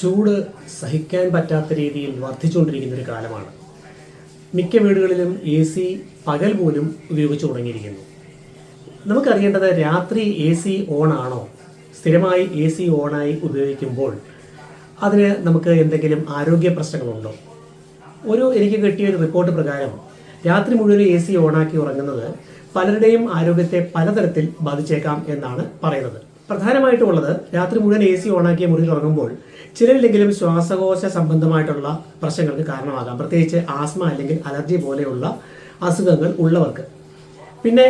ചൂട് സഹിക്കാൻ പറ്റാത്ത രീതിയിൽ വർദ്ധിച്ചുകൊണ്ടിരിക്കുന്ന ഒരു കാലമാണ്. മിക്ക വീടുകളിലും എ സി പകൽ പോലും ഉപയോഗിച്ചു തുടങ്ങിയിരിക്കുന്നു. നമുക്കറിയേണ്ടത് രാത്രി എ സി ഓൺ ആണോ? സ്ഥിരമായി എ സി ഓണായി ഉപയോഗിക്കുമ്പോൾ അതിന് നമുക്ക് എന്തെങ്കിലും ആരോഗ്യ പ്രശ്നങ്ങളുണ്ടോ? ഒരു എനിക്ക് കിട്ടിയ ഒരു റിപ്പോർട്ട് പ്രകാരം രാത്രി മുഴുവൻ എ സി ഓണാക്കി ഉറങ്ങുന്നത് പലരുടെയും ആരോഗ്യത്തെ പലതരത്തിൽ ബാധിച്ചേക്കാം എന്നാണ് പറയുന്നത്. പ്രധാനമായിട്ടുള്ളത് രാത്രി മുഴുവൻ എ സി ഓണാക്കിയ മുറിയിൽ ഉറങ്ങുമ്പോൾ ചിലരില്ലെങ്കിലും ശ്വാസകോശ സംബന്ധമായിട്ടുള്ള പ്രശ്നങ്ങൾക്ക് കാരണമാകാം. പ്രത്യേകിച്ച് ആസ്മ അല്ലെങ്കിൽ അലർജി പോലെയുള്ള അസുഖങ്ങൾ ഉള്ളവർക്ക്. പിന്നെ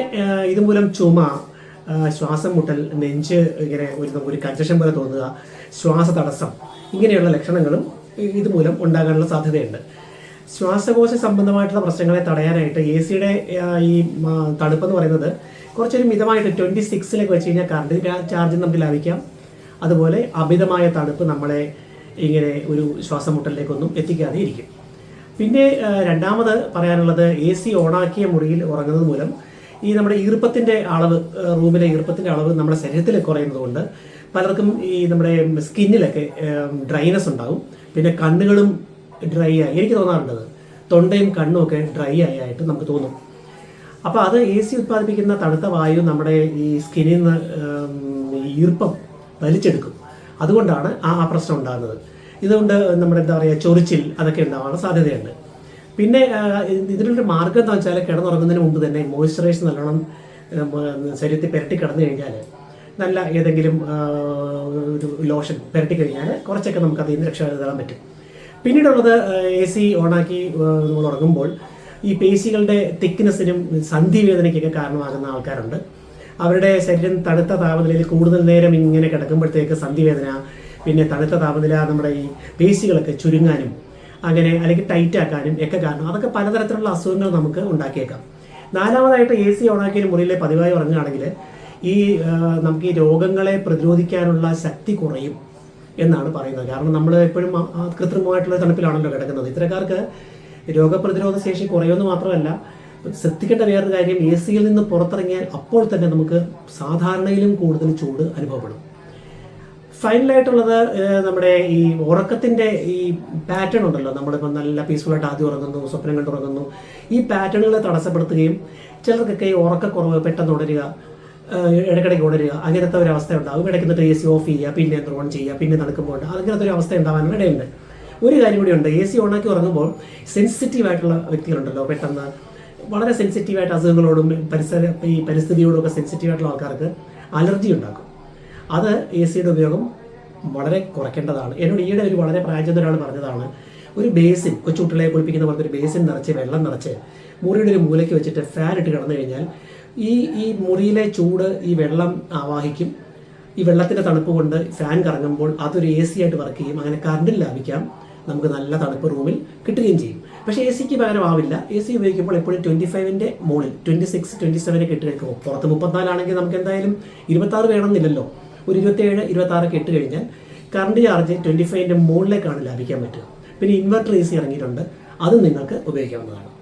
ഇതുമൂലം ചുമ ശ്വാസം മുട്ടൽ നെഞ്ച് ഇങ്ങനെ ഒരു ഒരു കഞ്ചഷൻ പോലെ തോന്നുക ശ്വാസ തടസ്സം ഇങ്ങനെയുള്ള ലക്ഷണങ്ങളും ഇതുമൂലം ഉണ്ടാകാനുള്ള സാധ്യതയുണ്ട്. ശ്വാസകോശ സംബന്ധമായിട്ടുള്ള പ്രശ്നങ്ങളെ തടയാനായിട്ട് എ സിയുടെ ഈ തണുപ്പ് തണുപ്പെന്ന് പറയുന്നത് കുറച്ചൊരു മിതമായിട്ട് ട്വന്റി സിക്സിലേക്ക് വെച്ച് കഴിഞ്ഞാൽ കറണ്ട് ചാർജ് നമുക്ക് ലാഭിക്കാം. അതുപോലെ അമിതമായ തണുപ്പ് നമ്മളെ ഇങ്ങനെ ഒരു ശ്വാസമുട്ടലിലേക്കൊന്നും എത്തിക്കാതെ ഇരിക്കും. പിന്നെ രണ്ടാമത് പറയാനുള്ളത് എ സി ഓണാക്കിയ മുറിയിൽ ഉറങ്ങുന്നത് മൂലം ഈ നമ്മുടെ ഈർപ്പത്തിന്റെ അളവ് റൂമിലെ ഈർപ്പത്തിന്റെ അളവ് നമ്മുടെ ശരീരത്തിൽ കുറയുന്നതുകൊണ്ട് പലർക്കും ഈ നമ്മുടെ സ്കിന്നിലൊക്കെ ഡ്രൈനസ് ഉണ്ടാകും പിന്നെ കണ്ണുകളും ഡ്രൈ ആയി. എനിക്ക് തോന്നാറുണ്ടത്. തൊണ്ടയും കണ്ണും ഒക്കെ ഡ്രൈ ആയിട്ട് നമുക്ക് തോന്നും. അപ്പോൾ അത് എ സി ഉത്പാദിപ്പിക്കുന്ന തണുത്ത വായു നമ്മുടെ ഈ സ്കിന്നിൽ നിന്ന് ഈർപ്പം വലിച്ചെടുക്കും. അതുകൊണ്ടാണ് ആ ആ പ്രശ്നം ഉണ്ടാകുന്നത്. ഇതുകൊണ്ട് നമ്മുടെ എന്താ പറയുക ചൊറിച്ചിൽ അതൊക്കെ ഉണ്ടാവാനുള്ള സാധ്യതയുണ്ട്. പിന്നെ ഇതിനൊരു മാർഗം എന്താ വെച്ചാൽ കിടന്നുറങ്ങുന്നതിന് മുമ്പ് തന്നെ മോയ്സ്ചറൈസ് നല്ലോണം ശരീരത്തിൽ പുരട്ടി കിടന്നു കഴിഞ്ഞാൽ നല്ല ഏതെങ്കിലും ഒരു ലോഷൻ പുരട്ടി കഴിഞ്ഞാൽ കുറച്ചൊക്കെ നമുക്ക് അതിൽ നിന്ന് രക്ഷപ്പെടാൻ പറ്റും. പിന്നീടുള്ളത് എ സി ഓണാക്കി നമ്മൾ ഉറങ്ങുമ്പോൾ ഈ പേശികളുടെ തിക്നെസ്സിനും സന്ധിവേദനയ്ക്കൊക്കെ കാരണമാകുന്ന ആൾക്കാരുണ്ട്. അവരുടെ ശരീരം തണുത്ത താപനിലയിൽ കൂടുതൽ നേരം ഇങ്ങനെ കിടക്കുമ്പോഴത്തേക്ക് സന്ധിവേദന പിന്നെ തണുത്ത താപനില നമ്മുടെ ഈ പേശികളൊക്കെ ചുരുങ്ങാനും അങ്ങനെ അല്ലെങ്കിൽ ടൈറ്റ് ആക്കാനും ഒക്കെ കാരണം അതൊക്കെ പലതരത്തിലുള്ള അസുഖങ്ങൾ നമുക്ക് ഉണ്ടാക്കിയേക്കാം. നാലാമതായിട്ട് എ സി ഓണാക്കിയ മുറിയിലെ പതിവായി ഉറങ്ങുകയാണെങ്കിൽ ഈ നമുക്ക് ഈ രോഗങ്ങളെ പ്രതിരോധിക്കാനുള്ള ശക്തി കുറയും. എന്നാണ് പറയുന്നത്. കാരണം നമ്മൾ എപ്പോഴും കൃത്രിമമായിട്ടുള്ള തണുപ്പിലാണല്ലോ കിടക്കുന്നത്. ഇത്തരക്കാർക്ക് രോഗപ്രതിരോധ ശേഷി കുറയുമെന്ന് മാത്രമല്ല ശ്രദ്ധിക്കേണ്ട വേറൊരു കാര്യം എ സിയിൽ നിന്ന് പുറത്തിറങ്ങിയാൽ അപ്പോൾ തന്നെ നമുക്ക് സാധാരണയിലും കൂടുതൽ ചൂട് അനുഭവപ്പെടും. ഫൈനലായിട്ടുള്ളത് നമ്മുടെ ഈ ഉറക്കത്തിന്റെ ഈ പാറ്റേൺ ഉണ്ടല്ലോ. നമ്മളിപ്പോൾ നല്ല പീസ്ഫുള്ളായിട്ട് ആദ്യം ഉറങ്ങുന്നു സ്വപ്നം കണ്ടുറങ്ങുന്നു ഈ പാറ്റേണുകളെ തടസ്സപ്പെടുത്തുകയും ചിലർക്കൊക്കെ ഈ ഉറക്കക്കുറവ് പെട്ടെന്ന് ഏഹ്, ഇടയ്ക്കിടയ്ക്ക് ഉണരുക അങ്ങനത്തെ ഒരു അവസ്ഥ ഉണ്ടാകും ഇടയ്ക്ക് എന്നിട്ട് എ സി ഓഫ് ചെയ്യുക പിന്നെ എന്ത് ഓൺ ചെയ്യുക പിന്നെ നടക്കുമ്പോൾ അങ്ങനത്തെ ഒരു അവസ്ഥ ഉണ്ടാകാനുള്ള ഇടയുണ്ട്. ഒരു കാര്യം കൂടി ഉണ്ട്. എ സി ഓണാക്കി ഉറങ്ങുമ്പോൾ സെൻസിറ്റീവ് ആയിട്ടുള്ള വ്യക്തികളുണ്ടല്ലോ പെട്ടെന്ന്. വളരെ സെൻസിറ്റീവ് ആയിട്ട് അസുഖങ്ങളോടും പരിസര ഈ പരിസ്ഥിതിയോടും ഒക്കെ സെൻസിറ്റീവ് ആയിട്ടുള്ള ആൾക്കാർക്ക് അലർജി ഉണ്ടാക്കും. അത് എ സിയുടെ ഉപയോഗം വളരെ കുറയ്ക്കേണ്ടതാണ്. എന്നോട് ഈയിടെ ഒരു വളരെ പ്രായചെന്ന ഒരാൾ പറഞ്ഞതാണ് ഒരു ബേസിൻ കൊച്ചുകുട്ടികളെ കുളിപ്പിക്കുന്ന പോലത്തെ ഒരു ബേസിൻ നിറച്ച് വെള്ളം നിറച്ച് മുറിയുടെ ഒരു മൂലയ്ക്ക് വെച്ചിട്ട് ഫാൻ ഇട്ട് കിടന്നു കഴിഞ്ഞാൽ ഈ ഈ മുറിയിലെ ചൂട് ഈ വെള്ളം ആവാഹിക്കും. ഈ വെള്ളത്തിന്റെ തണുപ്പ് കൊണ്ട് ഫാൻ കറങ്ങുമ്പോൾ അതൊരു എ സി ആയിട്ട് വർക്ക് ചെയ്യും. അങ്ങനെ കറണ്ടിൽ ലാഭിക്കാം. നമുക്ക് നല്ല തണുപ്പ് റൂമിൽ കിട്ടുകയും ചെയ്യും. പക്ഷേ എ സിക്ക് പകരം ആവില്ല. എ സി ഉപയോഗിക്കുമ്പോൾ എപ്പോഴും ട്വന്റി ഫൈവിന്റെ മുകളിൽ ട്വന്റി സിക്സ് ട്വന്റി സെവനെ ഇട്ട് കഴിക്കുമ്പോൾ പുറത്ത് മുപ്പത്തിനാലാണെങ്കിൽ നമുക്ക് എന്തായാലും ഇരുപത്താറ് വേണമെന്നില്ലല്ലോ. ഒരു ഇരുപത്തേഴ് ഇരുപത്താറൊക്കെ ഇട്ട് കഴിഞ്ഞാൽ കറണ്ട് ചാർജ് ട്വന്റി ഫൈവിന്റെ മുകളിലേക്കാണ് ലാഭിക്കാൻ പറ്റുക. പിന്നെ ഇൻവെർട്ടർ എ സി ഇറങ്ങിയിട്ടുണ്ട്. അത് നിങ്ങൾക്ക് ഉപയോഗിക്കാവുന്നതാണ്.